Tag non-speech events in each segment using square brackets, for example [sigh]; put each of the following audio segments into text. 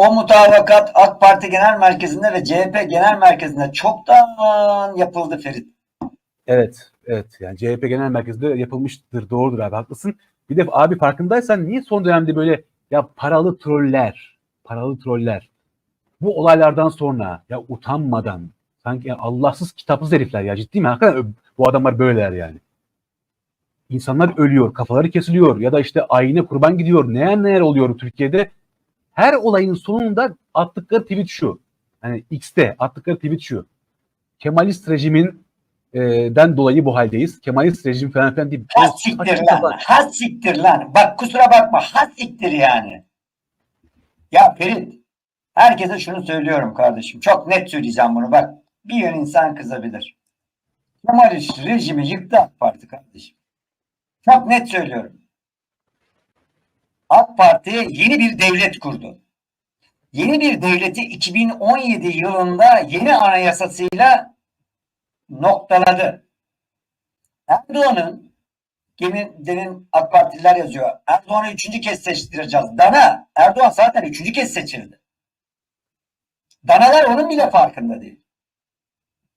o mutabakat AK Parti Genel Merkezi'nde ve CHP Genel Merkezi'nde çoktan yapıldı Ferit. Evet, evet. Yani CHP Genel Merkezi'nde yapılmıştır. Doğrudur abi, haklısın. Bir de abi farkındaysan niye son dönemde böyle ya paralı troller, paralı troller bu olaylardan sonra ya utanmadan sanki ya Allahsız kitapsız herifler ya ciddi mi? Hakikaten bu adamlar böyleler yani. İnsanlar ölüyor, kafaları kesiliyor ya da işte ayine kurban gidiyor. Neler neler oluyor Türkiye'de. Her olayın sonunda attıkları tweet şu. Hani X'te attıkları tweet şu. Kemalist rejimin e, den dolayı bu haldeyiz. Kemalist rejim falan filan değil. Ha siktir lan. Ha siktir lan. Bak kusura bakma. Ha siktir yani. Ya Ferit. Herkese şunu söylüyorum kardeşim. Çok net söyleyeceğim bunu. Bak bir yön insan kızabilir. Kemalist rejimi yıktı AK Parti kardeşim. Çok net söylüyorum. AK Parti yeni bir devlet kurdu. Yeni bir devleti 2017 yılında yeni anayasasıyla noktaladı. Erdoğan'ın Demin, demin AK Partililer yazıyor. Erdoğan'ı üçüncü kez seçtireceğiz. Dana, Erdoğan zaten üçüncü kez seçildi. Danalar onun bile farkında değil.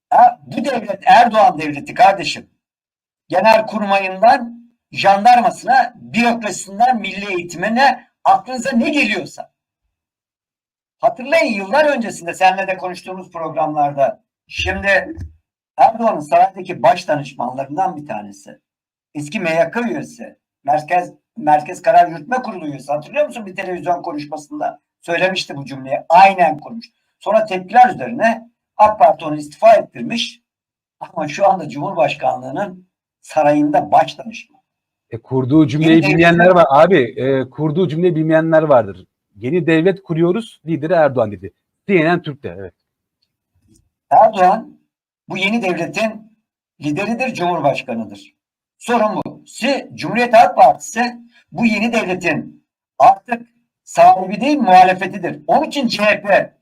Ha, bu devlet Erdoğan devleti kardeşim. Genel kurmayından jandarmasına, bürokrasisinden milli eğitimine aklınıza ne geliyorsa. Hatırlayın yıllar öncesinde seninle de konuştuğumuz programlarda şimdi Erdoğan'ın saraydaki baş danışmanlarından bir tanesi. Eski MYK üyesi. Merkez Merkez Karar Yürütme Kurulu üyesi. Hatırlıyor musun bir televizyon konuşmasında? Söylemişti bu cümleyi. Aynen konuş. Sonra tepkiler üzerine AK Parti onu istifa ettirmiş. Ama şu anda Cumhurbaşkanlığının sarayında baş danışman. E, kurduğu cümleyi Yeni bilmeyenler devlet- var. Abi e, kurduğu cümleyi bilmeyenler vardır. Yeni devlet kuruyoruz. Lideri Erdoğan dedi. CNN Türk'te. Evet. Erdoğan bu yeni devletin lideridir, cumhurbaşkanıdır. Si, Cumhuriyet Halk Partisi bu yeni devletin artık sahibi değil muhalefetidir. Onun için CHP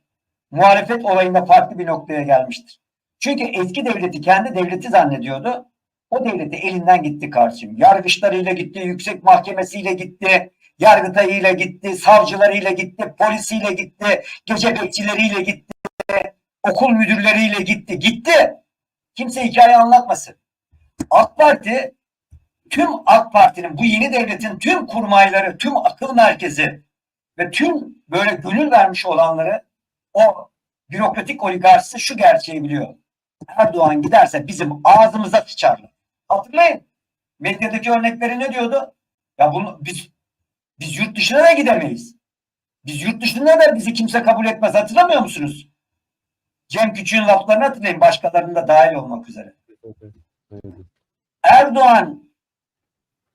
muhalefet olayında farklı bir noktaya gelmiştir. Çünkü eski devleti kendi devleti zannediyordu. O devleti elinden gitti karşım. Yargıçlarıyla gitti, yüksek mahkemesiyle gitti, yargıtayıyla gitti, savcılarıyla gitti, polisiyle gitti, gece bekçileriyle gitti, okul müdürleriyle gitti. Gitti. Kimse hikaye anlatmasın. AK Parti tüm AK Parti'nin bu yeni devletin tüm kurmayları, tüm akıl merkezi ve tüm böyle gönül vermiş olanları o bürokratik oligarşisi şu gerçeği biliyor. Erdoğan giderse bizim ağzımıza sıçarlar. Hatırlayın. Medyadaki örnekleri ne diyordu? Ya bunu biz biz yurt dışına da gidemeyiz. Biz yurt dışında da bizi kimse kabul etmez. Hatırlamıyor musunuz? Cem Küçük'ün laflarını hatırlayın. Başkalarının da dahil olmak üzere. Erdoğan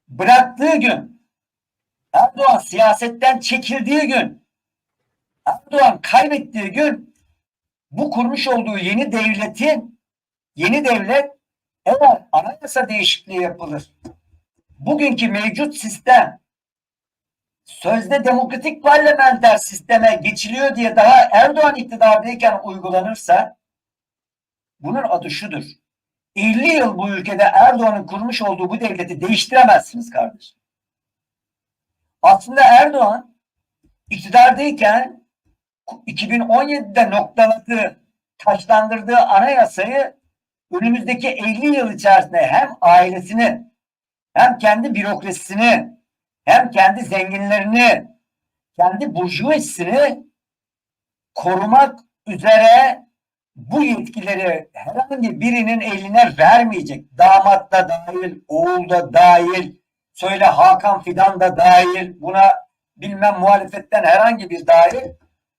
bıraktığı gün, Erdoğan siyasetten çekildiği gün, Erdoğan kaybettiği gün bu kurmuş olduğu yeni devletin, yeni devlet eğer anayasa değişikliği yapılır, bugünkü mevcut sistem sözde demokratik parlamenter sisteme geçiliyor diye daha Erdoğan iktidardayken uygulanırsa bunun adı şudur. 50 yıl bu ülkede Erdoğan'ın kurmuş olduğu bu devleti değiştiremezsiniz kardeşim. Aslında Erdoğan iktidardayken 2017'de noktaladığı, taşlandırdığı anayasayı önümüzdeki 50 yıl içerisinde hem ailesini hem kendi bürokrasisini hem kendi zenginlerini kendi burjuvasını korumak üzere bu yetkileri herhangi birinin eline vermeyecek. Damat da dahil, oğul da dahil, söyle Hakan Fidan da dahil, buna bilmem muhalefetten herhangi bir dahil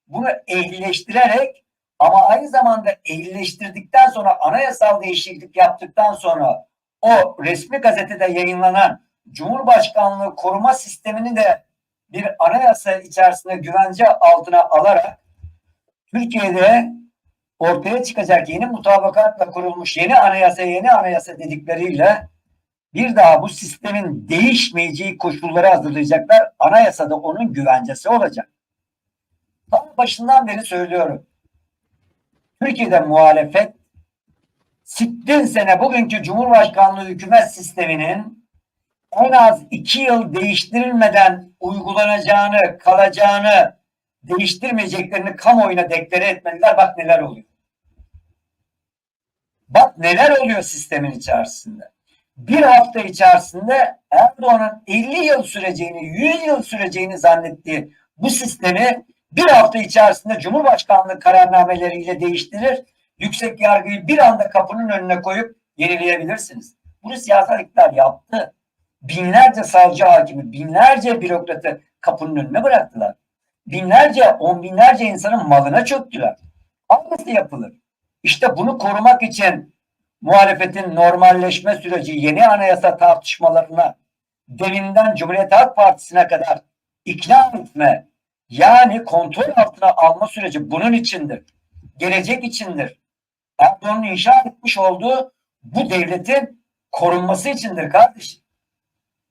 bunu ehlileştirerek ama aynı zamanda ehlileştirdikten sonra anayasal değişiklik yaptıktan sonra o resmi gazetede yayınlanan Cumhurbaşkanlığı koruma sistemini de bir anayasa içerisinde güvence altına alarak Türkiye'de ortaya çıkacak yeni mutabakatla kurulmuş yeni anayasa yeni anayasa dedikleriyle bir daha bu sistemin değişmeyeceği koşulları hazırlayacaklar. Anayasada onun güvencesi olacak. Tam başından beri söylüyorum. Türkiye'de muhalefet sittin sene bugünkü Cumhurbaşkanlığı hükümet sisteminin en az iki yıl değiştirilmeden uygulanacağını, kalacağını değiştirmeyeceklerini kamuoyuna deklare etmediler. Bak neler oluyor. Bak neler oluyor sistemin içerisinde. Bir hafta içerisinde Erdoğan'ın 50 yıl süreceğini, 100 yıl süreceğini zannettiği bu sistemi bir hafta içerisinde Cumhurbaşkanlığı kararnameleriyle değiştirir. Yüksek yargıyı bir anda kapının önüne koyup yenileyebilirsiniz. Bunu siyasal iktidar yaptı. Binlerce savcı hakimi, binlerce bürokratı kapının önüne bıraktılar. Binlerce, on binlerce insanın malına çöktüler. Aynısı yapılır. İşte bunu korumak için muhalefetin normalleşme süreci yeni anayasa tartışmalarına deminden Cumhuriyet Halk Partisi'ne kadar ikna etme yani kontrol altına alma süreci bunun içindir. Gelecek içindir. Erdoğan'ın inşa etmiş olduğu bu devletin korunması içindir kardeşim.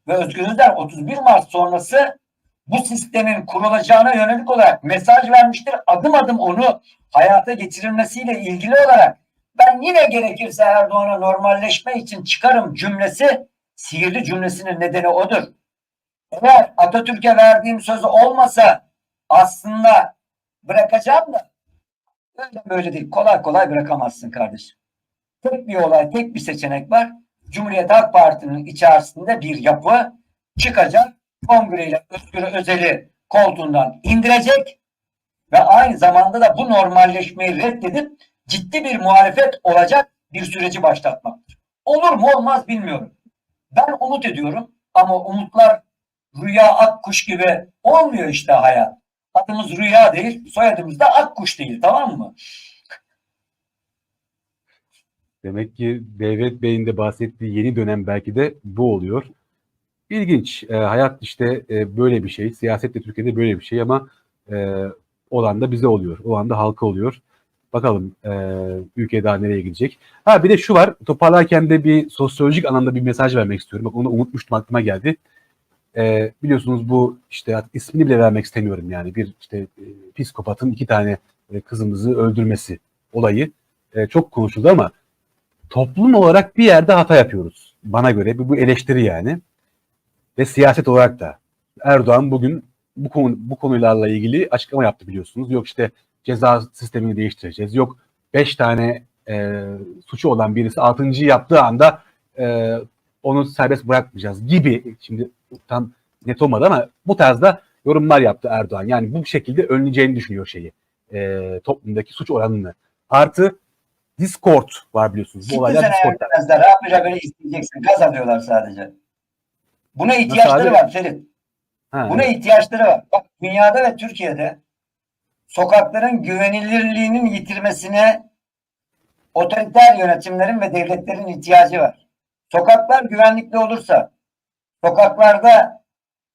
Ve Özgür Özel 31 Mart sonrası bu sistemin kurulacağına yönelik olarak mesaj vermiştir. Adım adım onu hayata geçirilmesiyle ilgili olarak ben yine gerekirse Erdoğan'a normalleşme için çıkarım cümlesi sihirli cümlesinin nedeni odur. Eğer Atatürk'e verdiğim söz olmasa aslında bırakacağım da öyle böyle değil. Kolay kolay bırakamazsın kardeşim. Tek bir olay, tek bir seçenek var. Cumhuriyet Halk Partisi'nin içerisinde bir yapı çıkacak. Kongreyle Özgür Özel'i koltuğundan indirecek ve aynı zamanda da bu normalleşmeyi reddedip ciddi bir muhalefet olacak bir süreci başlatmaktır. Olur mu olmaz bilmiyorum. Ben umut ediyorum ama umutlar rüya akkuş gibi olmuyor işte hayat. Adımız rüya değil, soyadımız da akkuş değil tamam mı? Demek ki Devlet Bey'in de bahsettiği yeni dönem belki de bu oluyor. İlginç. E, hayat işte e, böyle bir şey. Siyaset de Türkiye'de böyle bir şey ama e, olan da bize oluyor. O anda halka oluyor. Bakalım e, ülke daha nereye gidecek. Ha bir de şu var. Toparlarken de bir sosyolojik anlamda bir mesaj vermek istiyorum. Bak onu unutmuştum aklıma geldi. E, biliyorsunuz bu işte ismini bile vermek istemiyorum yani. Bir işte e, psikopatın iki tane e, kızımızı öldürmesi olayı e, çok konuşuldu ama toplum olarak bir yerde hata yapıyoruz. Bana göre bu, bu eleştiri yani. Ve siyaset olarak da. Erdoğan bugün bu konu bu konularla ilgili açıklama yaptı biliyorsunuz. Yok işte ceza sistemini değiştireceğiz. Yok 5 tane e, suçu olan birisi 6. yaptığı anda e, onu serbest bırakmayacağız gibi. Şimdi tam net olmadı ama bu tarzda yorumlar yaptı Erdoğan. Yani bu şekilde önleyeceğini düşünüyor şeyi. E, toplumdaki suç oranını. Artı Discord var biliyorsunuz. Bu olaylar. Ermezler. Rabbi böyle isteyeceksin. Gaz alıyorlar sadece. Buna ihtiyaçları var Ferit. Ha, Buna ihtiyaçları var. Bak dünyada ve Türkiye'de sokakların güvenilirliğinin yitirmesine otoriter yönetimlerin ve devletlerin ihtiyacı var. Sokaklar güvenlikli olursa, sokaklarda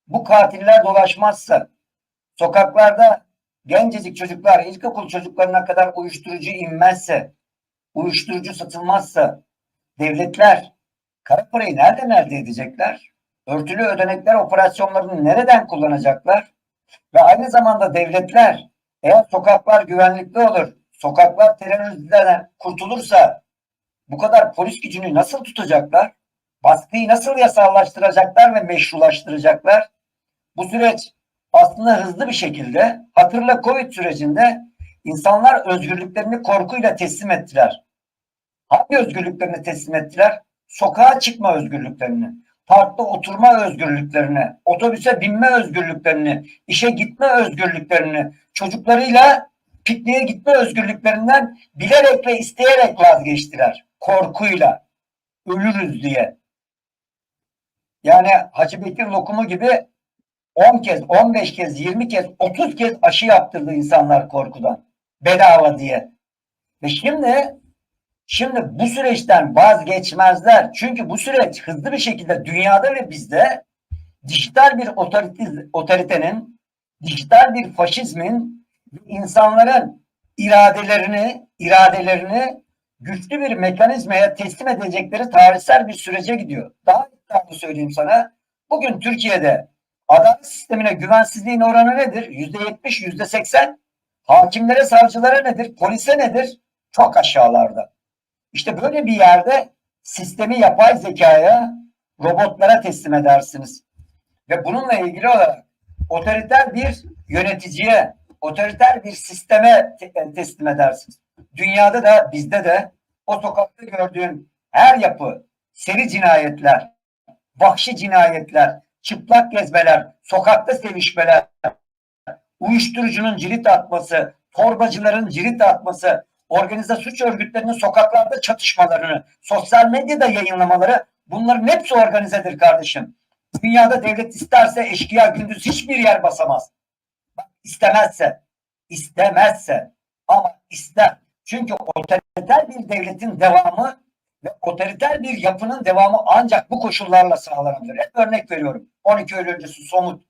bu katiller dolaşmazsa, sokaklarda gencecik çocuklar, ilkokul çocuklarına kadar uyuşturucu inmezse, uyuşturucu satılmazsa, devletler kara parayı nereden elde edecekler? Örtülü ödenekler operasyonlarını nereden kullanacaklar? Ve aynı zamanda devletler eğer sokaklar güvenlikli olur, sokaklar teröristlerden kurtulursa bu kadar polis gücünü nasıl tutacaklar? Baskıyı nasıl yasallaştıracaklar ve meşrulaştıracaklar? Bu süreç aslında hızlı bir şekilde hatırla Covid sürecinde insanlar özgürlüklerini korkuyla teslim ettiler. Hangi özgürlüklerini teslim ettiler? Sokağa çıkma özgürlüklerini, parkta oturma özgürlüklerini, otobüse binme özgürlüklerini, işe gitme özgürlüklerini, çocuklarıyla pikniğe gitme özgürlüklerinden bilerek ve isteyerek vazgeçtiler. Korkuyla. Ölürüz diye. Yani Hacı Bekir lokumu gibi 10 kez, 15 kez, 20 kez, 30 kez aşı yaptırdı insanlar korkudan. Bedava diye. Ve şimdi Şimdi bu süreçten vazgeçmezler. Çünkü bu süreç hızlı bir şekilde dünyada ve bizde dijital bir otorite, otoritenin, dijital bir faşizmin insanların iradelerini, iradelerini güçlü bir mekanizmaya teslim edecekleri tarihsel bir sürece gidiyor. Daha iddialı söyleyeyim sana. Bugün Türkiye'de adalet sistemine güvensizliğin oranı nedir? Yüzde yetmiş, yüzde seksen. Hakimlere, savcılara nedir? Polise nedir? Çok aşağılarda. İşte böyle bir yerde sistemi yapay zekaya, robotlara teslim edersiniz. Ve bununla ilgili olarak otoriter bir yöneticiye, otoriter bir sisteme te- e, teslim edersiniz. Dünyada da bizde de o sokakta gördüğün her yapı, seri cinayetler, vahşi cinayetler, çıplak gezmeler, sokakta sevişmeler, uyuşturucunun cirit atması, torbacıların cirit atması, organize suç örgütlerinin sokaklarda çatışmalarını, sosyal medyada yayınlamaları bunların hepsi organizedir kardeşim. Dünyada devlet isterse eşkıya gündüz hiçbir yer basamaz. Bak, istemezse, istemezse ama ister. Çünkü otoriter bir devletin devamı ve otoriter bir yapının devamı ancak bu koşullarla sağlanabilir. Hep örnek veriyorum. 12 Eylül öncesi somut.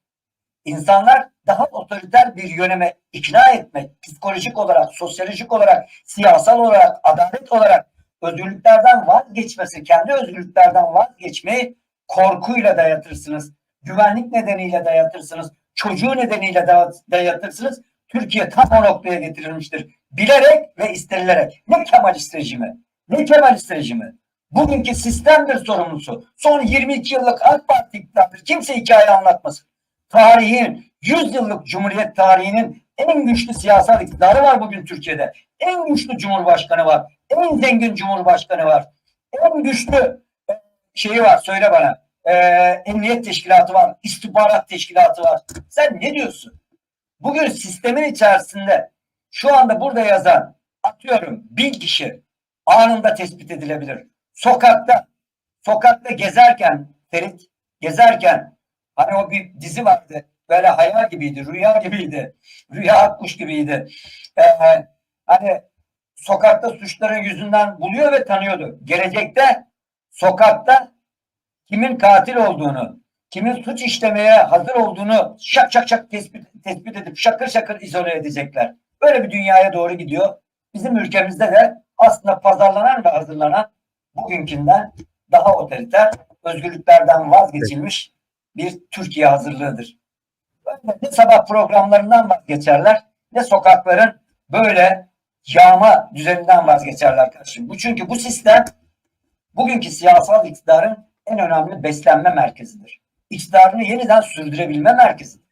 İnsanlar daha otoriter bir yöneme ikna etmek, psikolojik olarak, sosyolojik olarak, siyasal olarak, adalet olarak özgürlüklerden vazgeçmesi, kendi özgürlüklerden vazgeçmeyi korkuyla dayatırsınız. Güvenlik nedeniyle dayatırsınız. Çocuğu nedeniyle da- dayatırsınız. Türkiye tam o noktaya getirilmiştir. Bilerek ve istenilerek. Ne Kemalist rejimi, ne Kemalist rejimi. Bugünkü sistemdir sorumlusu. Son 22 yıllık AK Parti iktidardır. Kimse hikaye anlatmasın. Tarihin, 100 yıllık Cumhuriyet tarihinin en güçlü siyasal iktidarı var bugün Türkiye'de. En güçlü Cumhurbaşkanı var. En zengin Cumhurbaşkanı var. En güçlü e, şeyi var söyle bana. E, emniyet teşkilatı var. istihbarat teşkilatı var. Sen ne diyorsun? Bugün sistemin içerisinde şu anda burada yazan atıyorum bin kişi anında tespit edilebilir. Sokakta sokakta gezerken Ferit gezerken hani o bir dizi vardı böyle hayal gibiydi, rüya gibiydi. Rüya akkuş gibiydi. Ee, hani sokakta suçların yüzünden buluyor ve tanıyordu. Gelecekte sokakta kimin katil olduğunu, kimin suç işlemeye hazır olduğunu şak şak şak tespit, tespit edip şakır şakır izole edecekler. Böyle bir dünyaya doğru gidiyor. Bizim ülkemizde de aslında pazarlanan ve hazırlanan bugünkünden daha otoriter, özgürlüklerden vazgeçilmiş bir Türkiye hazırlığıdır. Ne sabah programlarından vazgeçerler ne sokakların böyle yağma düzeninden vazgeçerler kardeşim. Bu çünkü bu sistem bugünkü siyasal iktidarın en önemli beslenme merkezidir. İktidarını yeniden sürdürebilme merkezidir.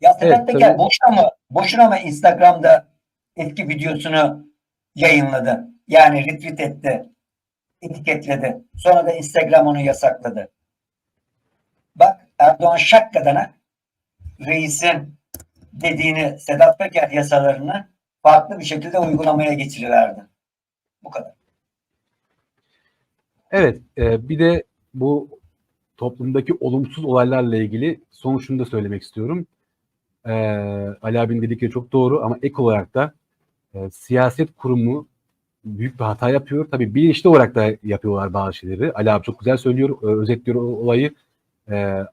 Ya Evet, tabii. boşuna mı, boşuna mı Instagram'da etki videosunu yayınladı? Yani retweet etti, etiketledi. Sonra da Instagram onu yasakladı. Bak Erdoğan şakkadana reisin dediğini Sedat Peker yasalarını farklı bir şekilde uygulamaya geçiriverdi. Bu kadar. Evet, e, bir de bu toplumdaki olumsuz olaylarla ilgili son şunu da söylemek istiyorum. E, Ali abinin dedikleri çok doğru ama ek olarak da e, siyaset kurumu büyük bir hata yapıyor. Tabii bilinçli olarak da yapıyorlar bazı şeyleri. Ali abi çok güzel söylüyor, özetliyor olayı. E,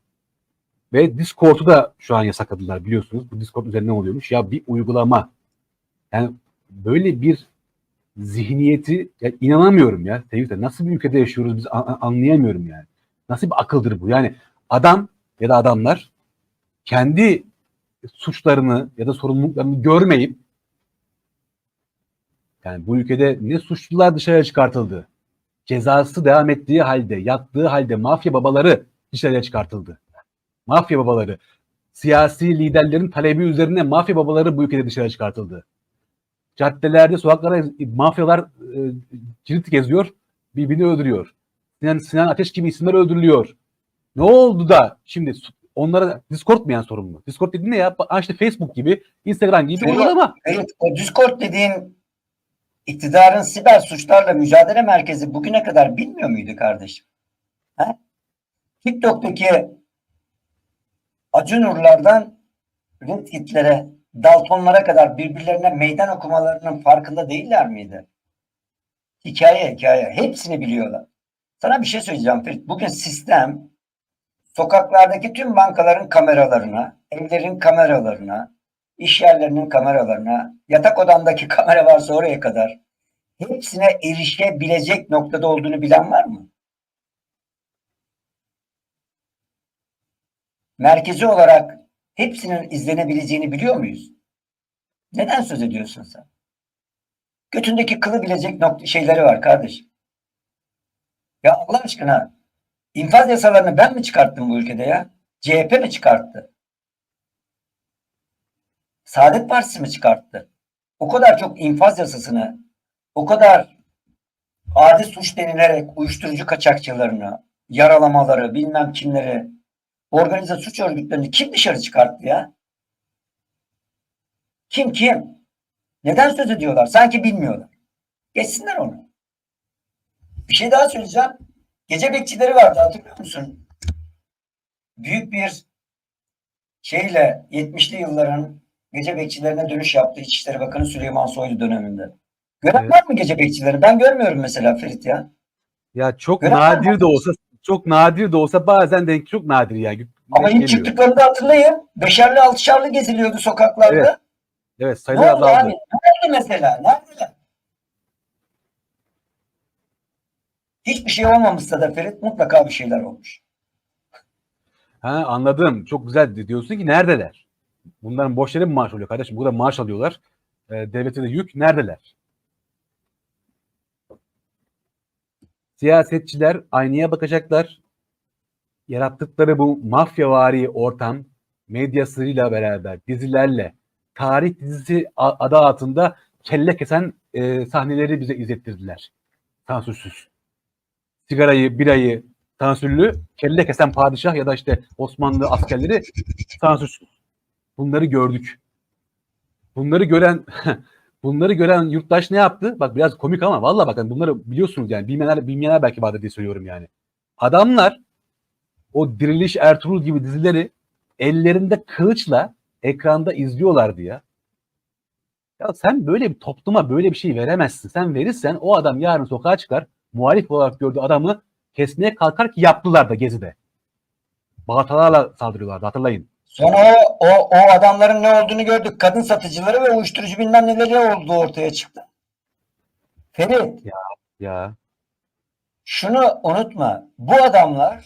ve Discord'u da şu an yasakladılar biliyorsunuz. Bu Discord üzerinden oluyormuş. Ya bir uygulama. Yani böyle bir zihniyeti ya inanamıyorum ya. Tevhid'e nasıl bir ülkede yaşıyoruz biz an- anlayamıyorum yani. Nasıl bir akıldır bu? Yani adam ya da adamlar kendi suçlarını ya da sorumluluklarını görmeyip yani bu ülkede ne suçlular dışarıya çıkartıldı. Cezası devam ettiği halde, yattığı halde mafya babaları dışarıya çıkartıldı. Mafya babaları, siyasi liderlerin talebi üzerine mafya babaları bu ülkede dışarıya çıkartıldı caddelerde, sokaklara mafyalar e, cirit geziyor, birbirini öldürüyor. Sinan, Sinan Ateş gibi isimler öldürülüyor. Ne oldu da şimdi onlara Discord mu yani sorumlu? Discord dediğin ne ya? İşte Facebook gibi, Instagram gibi uygulama. Evet, o Discord dediğin iktidarın siber suçlarla mücadele merkezi bugüne kadar bilmiyor muydu kardeşim? Ha? TikTok'taki Acunurlardan Redkit'lere, Daltonlara kadar birbirlerine meydan okumalarının farkında değiller miydi? Hikaye hikaye. Hepsini biliyorlar. Sana bir şey söyleyeceğim Ferit. Bugün sistem sokaklardaki tüm bankaların kameralarına, evlerin kameralarına, iş yerlerinin kameralarına, yatak odamdaki kamera varsa oraya kadar hepsine erişebilecek noktada olduğunu bilen var mı? Merkezi olarak hepsinin izlenebileceğini biliyor muyuz? Neden söz ediyorsun sen? Götündeki kılı bilecek nokta şeyleri var kardeşim. Ya Allah aşkına infaz yasalarını ben mi çıkarttım bu ülkede ya? CHP mi çıkarttı? Saadet Partisi mi çıkarttı? O kadar çok infaz yasasını, o kadar adi suç denilerek uyuşturucu kaçakçılarını, yaralamaları, bilmem kimleri, organize suç örgütlerini kim dışarı çıkarttı ya? Kim kim? Neden söz ediyorlar? Sanki bilmiyorlar. Geçsinler onu. Bir şey daha söyleyeceğim. Gece bekçileri vardı hatırlıyor musun? Büyük bir şeyle 70'li yılların gece bekçilerine dönüş yaptı İçişleri Bakanı Süleyman Soylu döneminde. Gören Evet. var mı gece bekçileri? Ben görmüyorum mesela Ferit ya. Ya çok Gören var nadir de olsa çok nadir de olsa bazen denk çok nadir yani. Ama ilk geliyor. çıktıklarında hatırlayın. Beşerli altışarlı geziliyordu sokaklarda. Evet, Evet ne sayılar oldu azaldı. abi? Nerede mesela? Neredeler? Hiçbir şey olmamışsa da Ferit mutlaka bir şeyler olmuş. Ha anladım. Çok güzel diyorsun ki neredeler? Bunların boş yere mi maaş alıyor kardeşim? Burada maaş alıyorlar. Ee, devlete de yük. Neredeler? Siyasetçiler aynaya bakacaklar. Yarattıkları bu mafyavari ortam medyasıyla beraber dizilerle tarih dizisi adı altında kelle kesen e, sahneleri bize izlettirdiler. Sansürsüz. Sigarayı, birayı sansürlü, kelle kesen padişah ya da işte Osmanlı askerleri sansürsüz. Bunları gördük. Bunları gören [laughs] bunları gören yurttaş ne yaptı? Bak biraz komik ama vallahi bakın bunları biliyorsunuz yani bilmeyenler, bilmeyenler belki vardır diye söylüyorum yani. Adamlar o Diriliş Ertuğrul gibi dizileri ellerinde kılıçla ekranda izliyorlardı ya. Ya sen böyle bir topluma böyle bir şey veremezsin. Sen verirsen o adam yarın sokağa çıkar. Muhalif olarak gördüğü adamı kesmeye kalkar ki yaptılar da Gezi'de. Baltalarla saldırıyorlardı hatırlayın. Sonra o, o, o adamların ne olduğunu gördük. Kadın satıcıları ve uyuşturucu bilmem neleri olduğu ortaya çıktı. Ferit Ya şunu unutma. Bu adamlar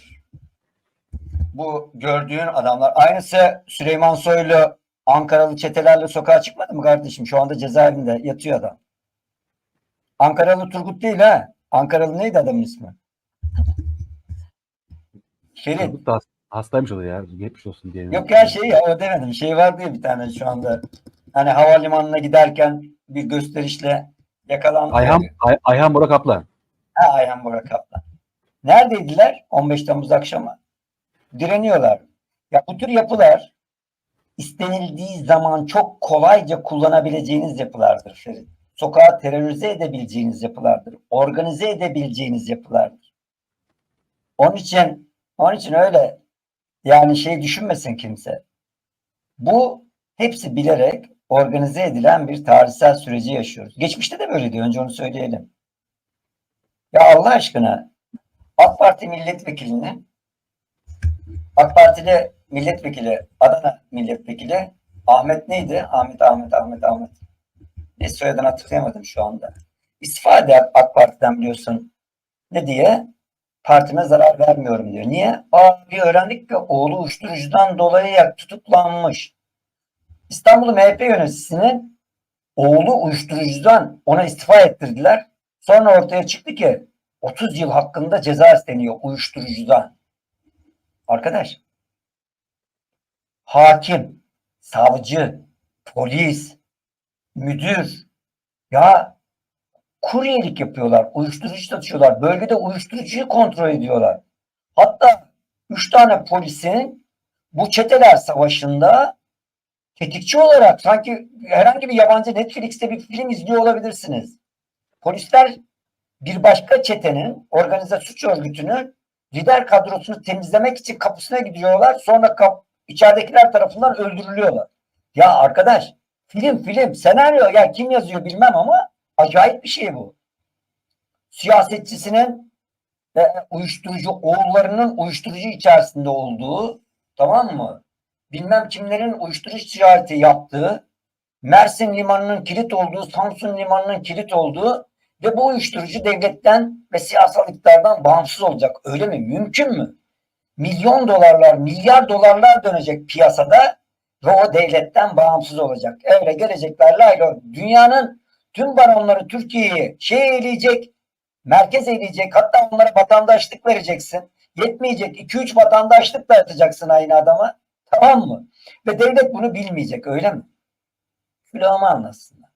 bu gördüğün adamlar aynısı Süleyman Soylu Ankaralı çetelerle sokağa çıkmadı mı kardeşim? Şu anda cezaevinde yatıyor adam. Ankaralı Turgut değil ha. Ankaralı neydi adamın ismi? Ferit. Turgut hastaymış o da ya. Geçmiş olsun diye. Yok ya şey ya o demedim. Şey var diye bir tane şu anda. Hani havalimanına giderken bir gösterişle yakalandı. Ayhan, Ay- Ayhan Bora Kaplan. Ha, Ayhan Bora Kaplan. Neredeydiler 15 Temmuz akşamı? Direniyorlar. Ya bu tür yapılar istenildiği zaman çok kolayca kullanabileceğiniz yapılardır Ferit. Sokağı terörize edebileceğiniz yapılardır. Organize edebileceğiniz yapılardır. Onun için onun için öyle yani şey düşünmesin kimse. Bu hepsi bilerek organize edilen bir tarihsel süreci yaşıyoruz. Geçmişte de böyleydi. Önce onu söyleyelim. Ya Allah aşkına AK Parti milletvekilini AK Partili milletvekili Adana milletvekili Ahmet neydi? Ahmet Ahmet Ahmet Ahmet. Ne soyadını hatırlayamadım şu anda. İstifa eder AK Parti'den biliyorsun. Ne diye? Partime zarar vermiyorum diyor. Niye? Aa bir öğrendik ki oğlu uyuşturucudan dolayı yak- tutuklanmış. İstanbul MHP yöneticisinin oğlu uyuşturucudan ona istifa ettirdiler. Sonra ortaya çıktı ki 30 yıl hakkında ceza isteniyor uyuşturucudan. Arkadaş hakim, savcı, polis, müdür ya kuryelik yapıyorlar, uyuşturucu satıyorlar. Bölgede uyuşturucuyu kontrol ediyorlar. Hatta 3 tane polisin bu çeteler savaşında tetikçi olarak sanki herhangi bir yabancı Netflix'te bir film izliyor olabilirsiniz. Polisler bir başka çetenin organize suç örgütünün lider kadrosunu temizlemek için kapısına gidiyorlar. Sonra kap içeridekiler tarafından öldürülüyorlar. Ya arkadaş film film senaryo ya kim yazıyor bilmem ama acayip bir şey bu. Siyasetçisinin e, uyuşturucu oğullarının uyuşturucu içerisinde olduğu tamam mı? Bilmem kimlerin uyuşturucu ticareti yaptığı Mersin limanının kilit olduğu, Samsun limanının kilit olduğu ve bu uyuşturucu devletten ve siyasal iktidardan bağımsız olacak. Öyle mi? Mümkün mü? Milyon dolarlar, milyar dolarlar dönecek piyasada ve o devletten bağımsız olacak. Öyle gelecekler laylo. Dünyanın tüm baronları Türkiye'yi şey eyleyecek, merkez eyleyecek. Hatta onlara vatandaşlık vereceksin. Yetmeyecek. 2-3 vatandaşlık da atacaksın aynı adama. Tamam mı? Ve devlet bunu bilmeyecek öyle mi? Külahımı anlatsınlar.